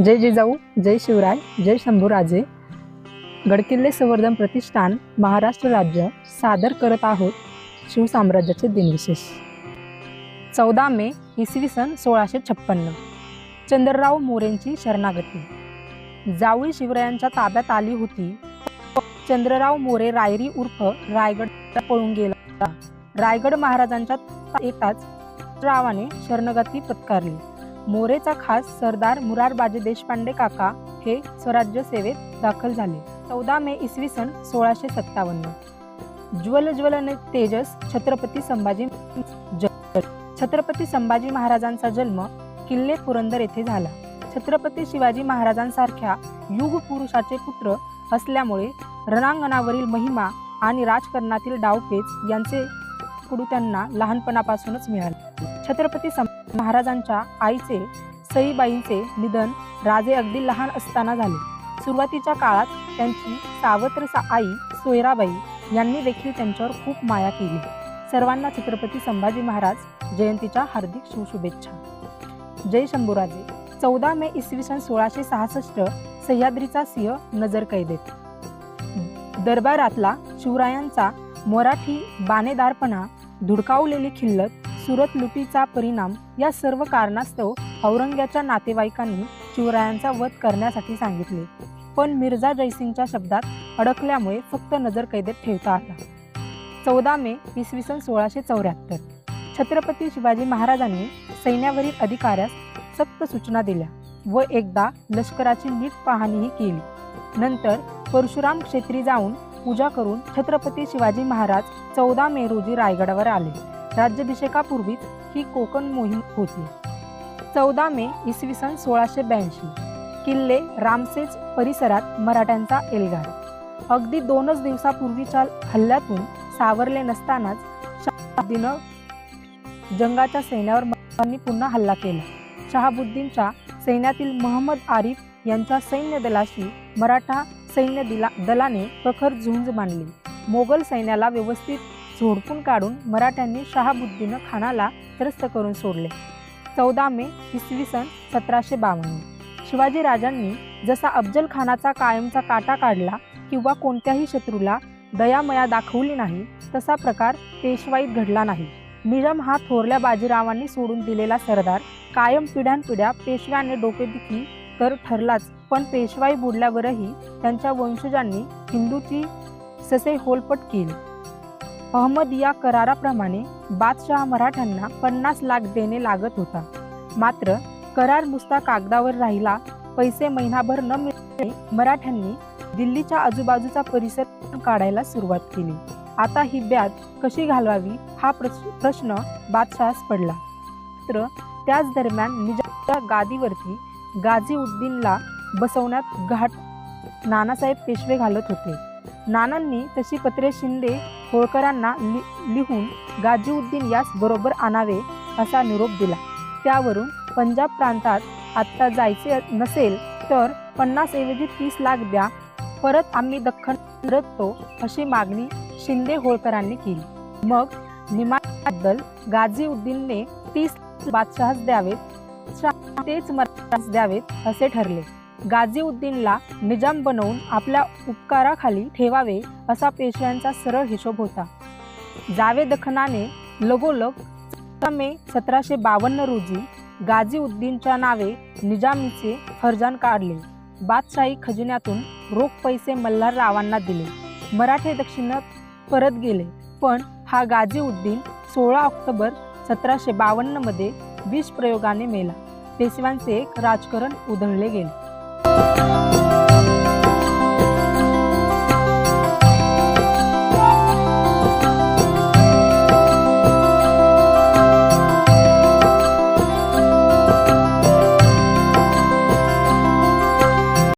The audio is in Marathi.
जय जिजाऊ जय शिवराय जय शंभूराजे. गडकिल्ले संवर्धन प्रतिष्ठान महाराष्ट्र राज्य सादर करत आहोत शिवसाम्राज्याचे दिनविशेष. चौदा मे इसवी सन सोळाशे छप्पन्न. चंद्रराव मोरेंची शरणागती. जावळी शिवरायांच्या ताब्यात आली होती. चंद्रराव मोरे रायरी उर्फ रायगड पळून गेला. रायगड महाराजांच्या येताच रावाने शरणगती पत्कारली. मोरेचा खास सरदार मुरारबाजी देशपांडे काका हे स्वराज्य सेवेत दाखल झाले. चौदा मे इसवी सन सोळाशे सत्तावन्न. ज्वल ज्वलन तेजस छत्रपती संभाजी छत्रपती संभाजी महाराजांचा जन्म किल्ले पुरंदर येथे झाला. छत्रपती शिवाजी महाराजांसारख्या युग पुरुषाचे पुत्र असल्यामुळे रणांगणावरील महिमा आणि राजकारणातील डावपेच यांचे कुडू त्यांना लहानपणापासूनच मिळाले. छत्रपती सं महाराजांच्या आईचे सईबाईंचे निधन राजे अगदी लहान असताना झाले. सुरुवातीच्या काळात त्यांची सावत्र सा आई सोयराबाई यांनी देखील त्यांच्यावर खूप माया केली. सर्वांना छत्रपती संभाजी महाराज जयंतीच्या हार्दिक शुभेच्छा. जय शंभूराजे. चौदा मे इसवी सन सोळाशे सहासष्ट सह्याद्रीचा सिंह नजर कैदेत. दरबारातला शिवरायांचा मराठी बाणेदारपणा धुडकावलेली खिल्लत सुरत लुटीचा परिणाम या सर्व कारणास्तव औरंग्याच्या नातेवाईकांनी शिवरायांचा वध करण्यासाठी सांगितले. पण मिर्झा जयसिंगच्या शब्दात अडकल्यामुळे फक्त नजर कैदेत ठेवता आला. चौदा मे इसवी सन सोळाशे चौऱ्याहत्तर. छत्रपती शिवाजी महाराजांनी सैन्यावरील अधिकाऱ्यास सक्त सूचना दिल्या व एकदा लष्कराची नीट पाहणीही केली. नंतर परशुराम क्षेत्री जाऊन पूजा करून छत्रपती शिवाजी महाराज चौदा मे रोजी रायगडावर आले. राज्याभिषेकापूर्वीच ही कोकण मोहीम होती. चौदा मे इसवी सन सोळाशे ब्याऐंशी. किल्ले रामसेज परिसरात मराठ्यांचा एल्गार. अगदी दोनच दिवसापूर्वीच्या हल्ल्यातून सावरले नसतानाच शहाबुद्दीनं जंगाच्या सैन्यावर मराठ्यांनी पुन्हा हल्ला केला. शहाबुद्दीनच्या सैन्यातील महम्मद आरिफ यांच्या सैन्य दलाशी मराठा सैन्य दिला दलाने प्रखर झुंज मांडली. मोगल सैन्याला व्यवस्थित झोडपून काढून मराठ्यांनी शहाबुद्दीनं खानाला त्रस्त करून सोडले. चौदा मे इसवी सन सतराशे बावन्न. शिवाजी राजांनी जसा अफजल खानाचा कायमचा काटा काढला किंवा कोणत्याही शत्रूला दयामया दाखवली नाही तसा प्रकार पेशवाईत घडला नाही. निजाम हा थोरल्या बाजीरावांनी सोडून दिलेला सरदार कायम पिढ्यानपिढ्या पेशव्याने डोकेदुखी तर ठरलाच पण पेशवाई बुडल्यावरही त्यांच्या वंशजांनी हिंदूची ससे होलपट केली. अहमद या कराराप्रमाणे बादशहा मराठ्यांना पन्नास लाख देणे लागत होता. मात्र करार नुसता कागदावर राहिला पैसे महिनाभर न मिळाले मराठ्यांनी दिल्लीच्या आजूबाजूचा परिसर काढायला सुरुवात केली. आता ही ब्याज कशी घालवावी हा प्रश्न बादशहास पडला. मात्र त्याच दरम्यान निजामच्या गादीवरती गाझी उद्दीनला बसवण्यात घाट नानासाहेब पेशवे घालत होते. नानांनी तशी पत्रे शिंदे होळकरांना लि लिहून गाजीउद्दीन यास बरोबर आणावे असा निरोप दिला. त्यावरून पंजाब प्रांतात आत्ता जायचे नसेल तर पन्नास ऐवजी तीस लाख द्या परत आम्ही दख्खन रचतो अशी मागणी शिंदे होळकरांनी केली. मग निमाबद्दल गाझीउद्दीनने तीस बादशहास द्यावेत तेच मरास द्यावेत असे ठरले. गाझीउद्दीनला निजाम बनवून आपल्या उपकाराखाली ठेवावे असा पेशव्यांचा सरळ हिशोब होता. जावेदखनाने लगोलग मे सतराशे बावन्न रोजी गाझीउद्दीनच्या नावे निजामीचे फरजान काढले. बादशाही खजिन्यातून रोख पैसे मल्हाररावांना दिले. मराठे दक्षिणात परत गेले. पण हा गाझीउद्दीन सोळा ऑक्टोबर सतराशे बावन्नमध्ये विष प्रयोगाने मेला. पेशव्यांचे एक राजकारण उधळले गेले.